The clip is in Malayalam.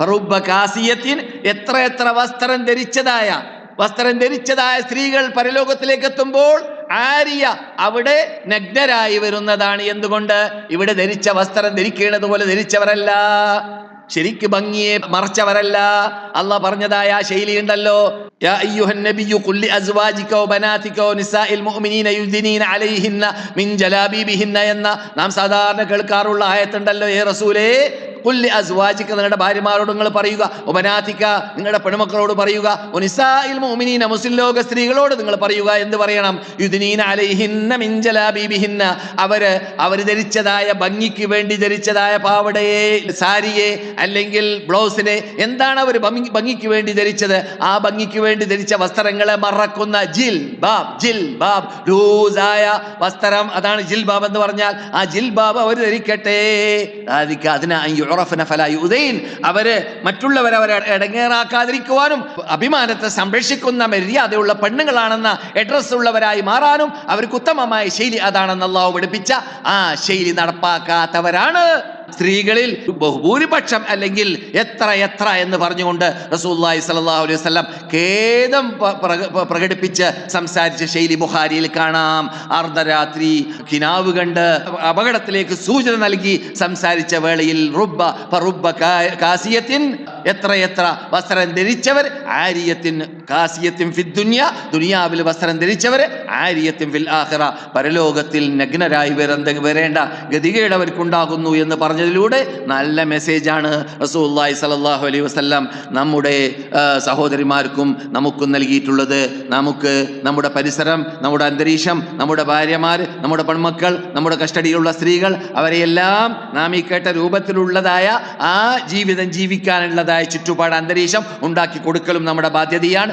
ഫറുബ്ബ കാസിയത്തിൻ എത്ര എത്ര വസ്ത്രം ധരിച്ചതായ വസ്ത്രം ധരിച്ചതായ സ്ത്രീകൾ പരലോകത്തിലേക്ക് എത്തുമ്പോൾ ആര്യ അവിടെ നഗ്നരായി വരുന്നതാണ്. എന്തുകൊണ്ട്? ഇവിടെ ധരിച്ച വസ്ത്രം ധരിക്കേണ്ടത് പോലെ ധരിച്ചവരല്ല. ശരിക്ക് ഭംഗിയെ മറച്ചവരല്ല. അല്ല പറഞ്ഞതായ ആ ശൈലി ഉണ്ടല്ലോ. എന്ന നാം സാധാരണ കേൾക്കാറുള്ള ആയത്തുണ്ടല്ലോ. ഏ റസൂലേ കുല്ലി അസ്വാജിക്ക നിങ്ങളുടെ ഭാര്യമാരോട് നിങ്ങൾ പറയുക ഉപനാഥിക്ക നിങ്ങളുടെ പെൺമക്കളോട് പറയുക ഒനിസായിൽ മോമിനീന മുസ്ലിം ലോക സ്ത്രീകളോട് നിങ്ങൾ പറയുക എന്ത് പറയണം. യുദിനീന അലൈഹിന്ന മിഞ്ചലാബീബിഹിന്ന അവർ അവർ ധരിച്ചതായ ഭംഗിക്ക് വേണ്ടി ധരിച്ചതായ പാവടയെ സാരിയെ അല്ലെങ്കിൽ ബ്ലൗസിനെ എന്താണ് അവർ ഭംഗി ഭംഗിക്ക് വേണ്ടി ധരിച്ചത്? ആ ഭംഗിക്ക് വേണ്ടി ധരിച്ച വസ്ത്രങ്ങളെ മറക്കുന്ന ജിൽ ബാബ് ജിൽ ബാബ് ലൂസായ വസ്ത്രം അതാണ് ജിൽ ബാബ് എന്ന് പറഞ്ഞാൽ ആ ജിൽ ബാബ് അവർ ധരിക്കട്ടെ. അതിന് യുറഫന ഫലാ യുദൈൻ. അവർ അവരെ ഇടങ്ങേറാക്കാതിരിക്കുവാനും അഭിമാനത്തെ സംരക്ഷിക്കുന്ന മര്യാദയുള്ള പെണ്ണുങ്ങളാണെന്ന അഡ്രസ് ഉള്ളവരായി മാറാനും അവർക്ക് ഉത്തമമായ ശൈലി അതാണെന്ന് പഠിപ്പിച്ച ആ ശൈലി നടപ്പാക്കാത്തവരാണ്. സ്ത്രീകളിൽ ബഹുഭൂരിപക്ഷം അല്ലെങ്കിൽ എത്ര എത്ര എന്ന് പറഞ്ഞുകൊണ്ട് റസൂല്ലായി സല്ലല്ലാഹു അലൈഹി വസല്ലം ഖേദം പ്രകടിപ്പിച്ച് സംസാരിച്ച ശൈലി ബുഹാരിയിൽ കാണാം. അർദ്ധരാത്രി കിനാവ് കണ്ട് അപകടത്തിലേക്ക് സൂചന നൽകി സംസാരിച്ച വേളയിൽ റുബ്ബ കാസിയത്തിൻ എത്ര എത്ര വസ്ത്രം ധരിച്ചവർ? ആരിയത്തിൻ കാസിയത്തിൻ ഫി ദുനിയ. ദുനിയാവിൽ വസ്ത്രം ധരിച്ചവർ ആര്യത്തിൻ ഫിൽ ആഹ്റ പരലോകത്തിൽ നഗ്നരായി വരന്ത വരേണ്ട ഗതികേട് അവർക്കുണ്ടാകുന്നു എന്ന് പറഞ്ഞതിലൂടെ നല്ല മെസ്സേജാണ് റസൂല്ലായി സല്ലല്ലാഹു അലൈഹി വസല്ലം നമ്മുടെ സഹോദരിമാർക്കും നമുക്കും നൽകിയിട്ടുള്ളത്. നമുക്ക് നമ്മുടെ പരിസരം നമ്മുടെ അന്തരീക്ഷം നമ്മുടെ ഭാര്യമാർ നമ്മുടെ പെൺമക്കൾ നമ്മുടെ കസ്റ്റഡിയിലുള്ള സ്ത്രീകൾ അവരെയെല്ലാം നാം ഈ കേട്ട രൂപത്തിലുള്ളതായ ആ ജീവിതം ജീവിക്കാനുള്ളതായ ചുറ്റുപാട് അന്തരീക്ഷം ഉണ്ടാക്കി കൊടുക്കലും നമ്മുടെ ബാധ്യതയാണ്.